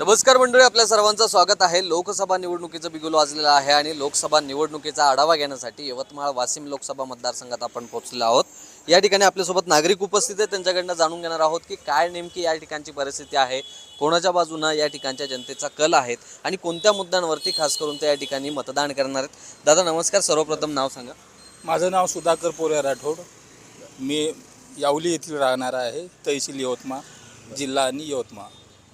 नमस्कार मंडळी आपल्या सर्वांचं स्वागत आहे. लोकसभा निवडणुकीचं बिगुल वाजलेलं आहे आणि लोकसभा निवडणुकीचा आढावा घेण्यासाठी यवतमाळ वाशिम लोकसभा मतदारसंघात आपण पोहोचलेलो आहोत. या ठिकाणी आपल्यासोबत नागरिक उपस्थित आहेत. त्यांच्याकडनं जाणून घेणार आहोत की काय नेमकी या ठिकाणची परिस्थिती आहे. कोणाच्या बाजूनं या ठिकाणच्या जनतेचा कल आहेत आणि कोणत्या मुद्द्यांवरती खास करून ते या ठिकाणी मतदान करणार आहेत? दादा नमस्कार. सर्वप्रथम नाव सांगा. माझं नाव सुधाकर पोरे राठोड. मी यावली येथील राहणार आहे तहसील यवतमाळ जिल्हा आणि यवतमाळ.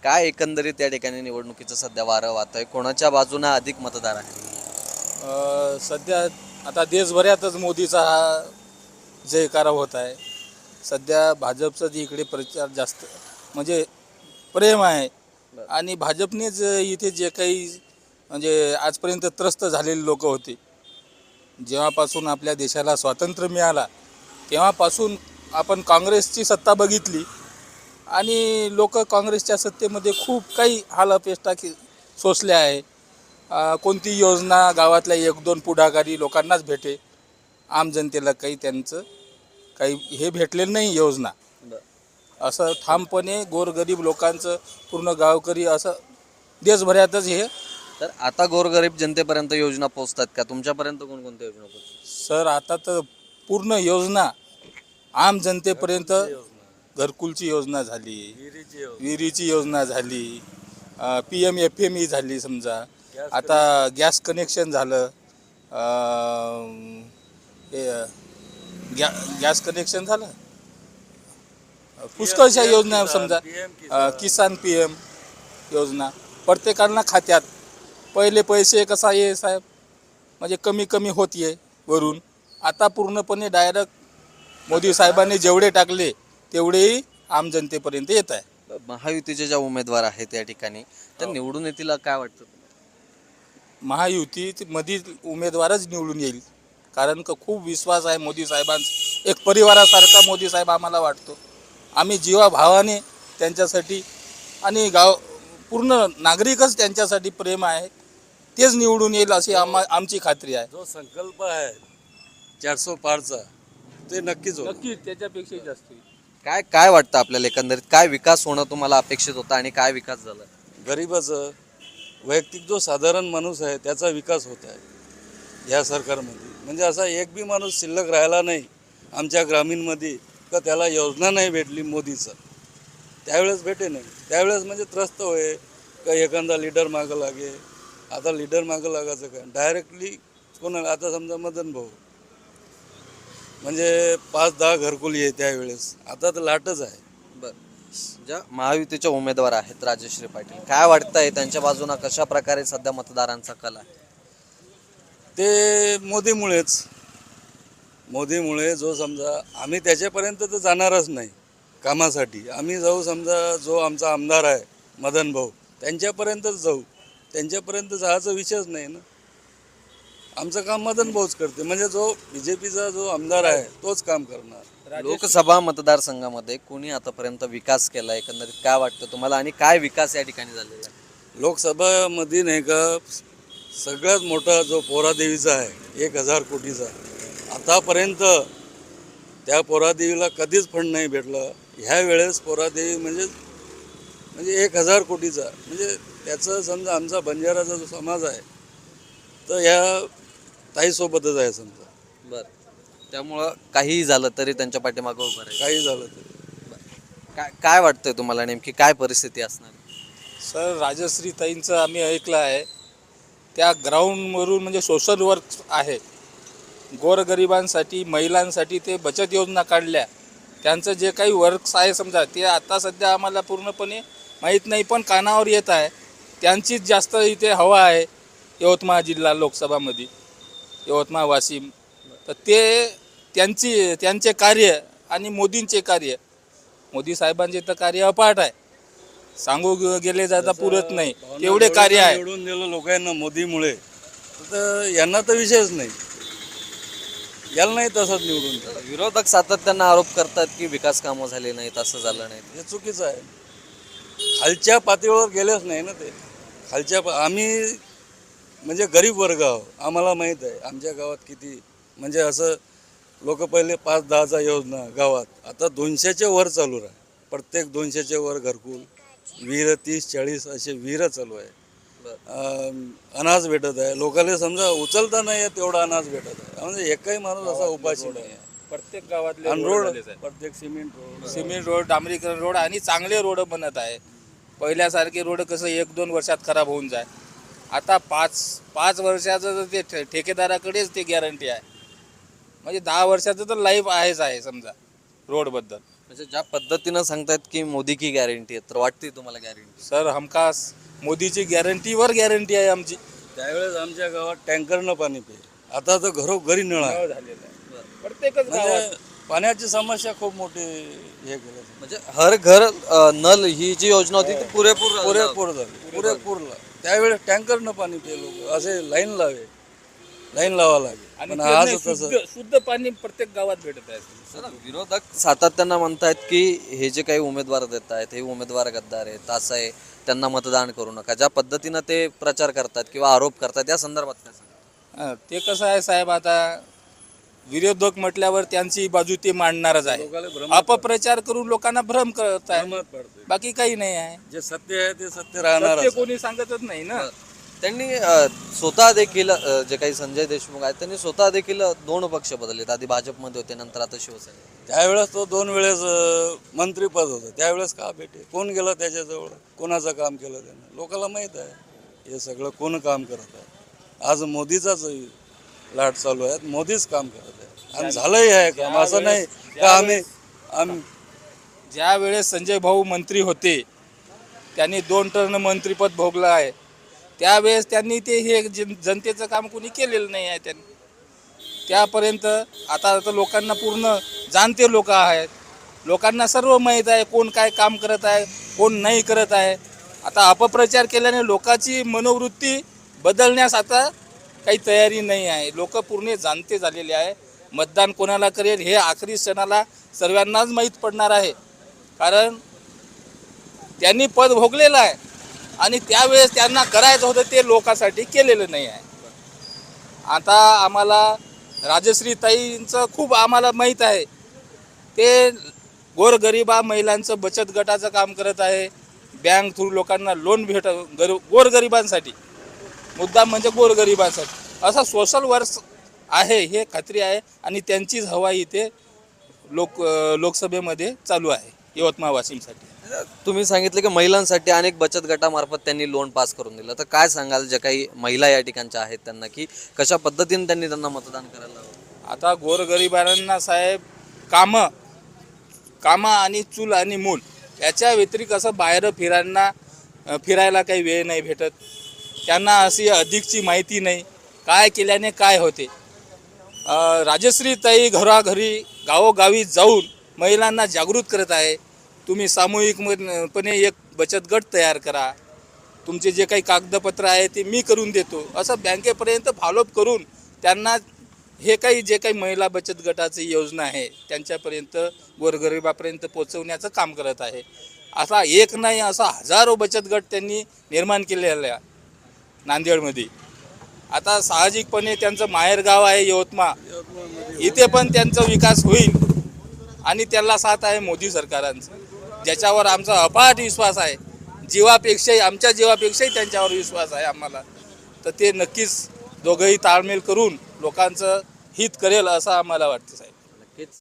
काय एकंदरीत या ठिकाणी निवडणुकीचं सध्या वारं वाहत आहे कोणाच्या बाजूनं अधिक मतदार आहे अ, सध्या आता देशभरातच मोदीचा हा जयकारा होत आहे. सध्या भाजपचा इकडे प्रचार जास्त म्हणजे प्रेम आहे. आणि भाजपनेच इथे जे काही म्हणजे आजपर्यंत त्रस्त झालेले लोक होते. जेव्हापासून आपल्या देशाला स्वातंत्र्य मिळाला तेव्हापासून आपण काँग्रेसची सत्ता बघितली. आणि लोक काँग्रेसच्या सत्तेमध्ये खूप काही हाल अपेष्टा के सोसल्या आहे. कोणती योजना गावातल्या एक दोन पुढाकारी लोकांनाच भेटे. आम जनतेला काही त्यांचं काही हे भेटलेलं नाही योजना. असं ठामपणे गोरगरीब लोकांचं पूर्ण गावकरी असं देशभरातच हे. तर आता गोरगरीब जनतेपर्यंत योजना पोहोचतात का? तुमच्यापर्यंत कोणकोणत्या योजना पोहोचतात सर आता तर पूर्ण योजना आम जनतेपर्यंत घरकुलची योजना झाली. विहिरीची योजना. झाली. P M F M E झाली समजा. आता गॅस कनेक्शन झालं. गॅ गॅस कनेक्शन झालं. पुष्कळशा योजना समजा. किसान पी एम योजना. प्रत्येकाला खात्यात. पहिले पैसे कसा ये साहेब? म्हणजे कमी कमी होत ये वरून. आता पूर्णपणे डायरेक्ट मोदी साहेबांनी जेवढे टाकले तेवढेही आम जनतेपर्यंत येत आहे. महायुतीचे ज्या उमेदवार आहेत या ठिकाणी त्या निवडून येतील काय वाटतं तुम्हाला? महायुती मधील उमेदवारच निवडून येईल. कारण का खूप विश्वास आहे मोदी साहेबांचा. एक परिवारासारखा मोदी साहेब आम्हाला वाटतो. आम्ही जीवाभावाने त्यांच्यासाठी आणि गाव पूर्ण नागरिकच त्यांच्यासाठी प्रेम आहे. तेच निवडून येईल अशी आम्हा आमची खात्री आहे. जो संकल्प आहे चारसो पारचा ते नक्कीच होईल. नक्की त्याच्यापेक्षा जास्त काय काय वाटतं आपल्याला एकंदरीत? काय विकास होणं तुम्हाला अपेक्षित होता आणि काय विकास झाला? गरिबाचं वैयक्तिक जो साधारण माणूस आहे त्याचा विकास होत आहे या सरकारमध्ये. म्हणजे असा एक बी माणूस शिल्लक राहिला नाही आमच्या ग्रामीणमध्ये का त्याला योजना नाही भेटली मोदीचं. त्यावेळेस भेटे नाही. त्यावेळेस म्हणजे त्रस्त होय का एखादा लीडर मागं लागे. आता लीडर मागं लागायचं काय? डायरेक्टली कोणाला आता समजा मदन भाऊ. म्हणजे पाच दहा घरकुल आहे त्यावेळेस. आता तर लाटच आहे. बर. ज्या महायुतीचे उमेदवार आहेत राजश्री पाटील काय वाटतंय त्यांच्या बाजूनं कशा प्रकारे सध्या मतदारांचा कल आहे? ते मोदीमुळेच. मोदीमुळे जो समजा आम्ही त्याच्यापर्यंत तर जाणारच नाही कामासाठी. आम्ही जाऊ समजा जो आमचा आमदार आहे मदन भाऊ त्यांच्यापर्यंतच जाऊ. त्यांच्यापर्यंत जायचा विषयच नाही ना. आमचं काम मदन भाऊच करते. म्हणजे जो बी जे पीचा जो आमदार आहे तोच काम करणार. लोकसभा मतदारसंघामध्ये कोणी आतापर्यंत विकास केला एकंदरीत काय वाटतं तुम्हाला? आणि काय विकास या ठिकाणी झालेला आहे? लोकसभामध्ये नाही का सगळ्यात मोठा जो पोरादेवीचा आहे एक हजार कोटीचा. आतापर्यंत त्या पोरादेवीला कधीच फंड नाही भेटलं. ह्या वेळेस पोरादेवी म्हणजे म्हणजे एक हजार कोटीचा. म्हणजे त्याचं समजा आमचा बंजाराचा जो समाज आहे तर ह्या ताईसोबतच आहे समजा. बर. त्यामुळं काहीही झालं तरी त्यांच्या पाठीमागं उभं राहील. काही झालं तरी. काय काय वाटतंय तुम्हाला नेमकी? काय परिस्थिती असणार? सर राजश्री ताईंचं आम्ही ऐकलं आहे. त्या ग्राउंडवरून म्हणजे सोशल वर्क आहे. गोरगरिबांसाठी महिलांसाठी ते बचत योजना काढल्या. त्यांचं जे काही वर्क्स आहे समजा ते आता सध्या आम्हाला पूर्णपणे माहीत नाही पण कानावर येत आहे. त्यांचीच जास्त इथे हवा आहे यवतमाळ जिल्हा लोकसभामध्ये. यवतमाळ वाशिम तर ते त्यांची त्यांचे कार्य आणि मोदींचे कार्य. मोदी साहेबांचे तर कार्य अपाट आहे. सांगू गेले जाता पुरत नाही. एवढे कार्य आहे. निवडून दिलं लोकांना मोदीमुळे. तर यांना तर विषयच नाही. याला नाही तसंच निवडून दिलं. विरोधक सातत्यानं आरोप करतात की विकास कामं झाली नाहीत असं झालं नाही. हे चुकीचं आहे. खालच्या पातळीवर गेलेच नाही ना ते. खालच्या पा- आम्ही म्हणजे गरीब वर्ग आहो आम्हाला माहीत आहे. आमच्या गावात किती म्हणजे असं लोक पहिले पाच दहाचा योजना गावात. आता दोनशेच्या वर चालू आहे प्रत्येक दोनशेच्या वर घरकुल विहीर तीस चाळीस असे विहीर चालू आहे. अनाज भेटत आहे. लोकांना समजा उचलता नाही येत तेवढा अनाज भेटत आहे. म्हणजे एकही माणूस असा उपाशी नाही. आहे. प्रत्येक गावातले आणि रोड. प्रत्येक सिमेंट रोड. सिमेंट रोड डांबरीकरण रोड आणि चांगले रोड बनत आहे. पहिल्यासारखे रोड कसं एक दोन वर्षात खराब होऊन जाय. आता पाच पाच वर्षाचं जर ते ठे- ठेकेदाराकडेच ते गॅरंटी आहे. म्हणजे दहा वर्षाचं तर लाईफ आहेच आहे समजा रोडबद्दल म्हणजे ज्या पद्धतीनं सांगतायत की मोदी की गॅरंटी आहे तर वाटते तुम्हाला गॅरंटी सर हमखास मोदीची गॅरंटीवर गॅरंटी आहे आमची. त्यावेळेस आमच्या गावात टँकरनं पाणी पे आता तर घरोघरी नळ आहे. झालेलं आहे. प्रत्येकच गावात. म्हणजे पाण्याची समस्या खूप मोठी हे केलं. म्हणजे हर घर अ, नल ही जी योजना होती ती पुरेपूर पुरेपूर झाली. पुरेपूर ला- त्यावेळेस टँकरनं पाणी पे लोक. असे लाईन लावे. लाईन लावा लागे आणि पण ते आज नाही, तसं शुद्ध शुद्ध पाणी प्रत्येक गावात भेटत आहे. सर, विरोधक सातत्यानं म्हणतायत की हे जे काही उमेदवार देत आहेत हे उमेदवार गद्दार आहेत असं आहे त्यांना मतदान करू नका. ज्या पद्धतीनं ते प्रचार करतात किंवा आरोप करतात या संदर्भात काय हा, ते कसं आहे साहेब आता विरोधक म्हटल्यावर त्यांची बाजू ते मांडणारच आहे. अपप्रचार करून लोकांना भ्रम करत आहे बाकी काही नाही आहे. जे सत्य आहे ते सत्य राहणार सत्य कोणी सांगतच नाही ना. त्यांनी स्वतः देखील जे काही संजय देशमुख आहेत त्यांनी स्वतः देखील दोन पक्ष बदललेत. आधी भाजपमध्ये होते नंतर आता शिवसेना त्यावेळेस तो दोन वेळेस मंत्रीपद होतं. त्यावेळेस का भेटे कोण गेलं त्याच्याजवळ? कोणाचं काम केलं त्यानं? लोकांना माहीत आहे. हे सगळं कोण काम करत आहे? आज मोदीचाच लाट चालू आहे. मोदीच काम करत आहे. आणि झालंही आहे काम असं नाही का आम्ही आम्ही ज्या वेळेस संजय भाऊ मंत्री होते त्यांनी दोन टर्न मंत्रीपद भोगलं आहे. त्यावेळेस त्यांनी ते हे जन- जनतेचं काम कोणी केलेलं नाही आहे त्यांनी. त्यापर्यंत आता तर लोकांना पूर्ण जाणते लोक आहेत. लोकांना सर्व माहीत आहे कोण काय काम करत आहे कोण नाही करत आहे. आता अपप्रचार केल्याने लोकांची मनोवृत्ती बदलण्यास आता काही तयारी नाही आहे. लोक पूर्ण जाणते झालेले आहे. मतदान कोणाला करेल हे आखरी क्षणाला सर्वांनाच माहीत पडणार आहे. कारण त्यांनी पद भोगलेलं आहे आणि त्यावेळेस त्यांना करायचं होतं ते लोकांसाठी केलेलं नाही आहे. आता आम्हाला राजश्री ताईंचं खूप आम्हाला माहीत आहे. ते गोरगरिबा महिलांचं बचत गटाचं काम करत आहे. बँक थ्रू लोकांना लोन भेट गर गोरगरिबांसाठी. मुद्दा म्हणजे गोरगरिबांसाठी. असा सोशल वर्क आहे हे खात्री आहे आणि त्यांचीच हवा इथे लोक लोकसभेमध्ये चालू आहे यवतमाळ वाशिमसाठी. तुम्ही सांगितलं की महिलांसाठी अनेक बचत गटामार्फत त्यांनी लोन पास करून दिलं. तर काय सांगाल ज्या काही महिला या ठिकाणच्या आहेत त्यांना की कशा पद्धतीने त्यांनी त्यांना मतदान करायला हवं? आता गोरगरिबांना साहेब कामं कामं आणि चूल आणि मूल याच्या व्यतिरिक्त असं बाहेर फिरायला अ, फिरायला काही वेळ नाही भेटत. त्यांना अशी अधिकची माहिती नाही. काय केल्याने काय होते? राजश्री ताई घराघरी गावोगावी जाऊन महिलांना जागृत करत आहे. तुम्ही सामूहिकपणे एक बचत गट तयार करा. तुमचे जे काही कागदपत्र आहे ते मी करून देतो. असं बँकेपर्यंत फॉलोअप करून त्यांना हे काही जे काही महिला बचत गटाची योजना आहे त्यांच्यापर्यंत गोरगरिबापर्यंत पोचवण्याचं काम करत आहे. असा एक नाही असा हजारो बचत गट त्यांनी निर्माण केलेला आहे नांदेडमध्ये. आता साहजिकपणे त्यांचं माहेरगाव आहे यवतमाळ. इथे पण त्यांचा विकास होईल आणि त्याला साथ आहे मोदी सरकारांचं. ज्याच्यावर आमचा अफाट विश्वास आहे. जीवापेक्षाही आमच्या जीवापेक्षाही त्यांच्यावर विश्वास आहे आम्हाला. तर ते नक्कीच दोघंही ताळमेळ करून लोकांचं हित करेल असं आम्हाला वाटतं साहेब.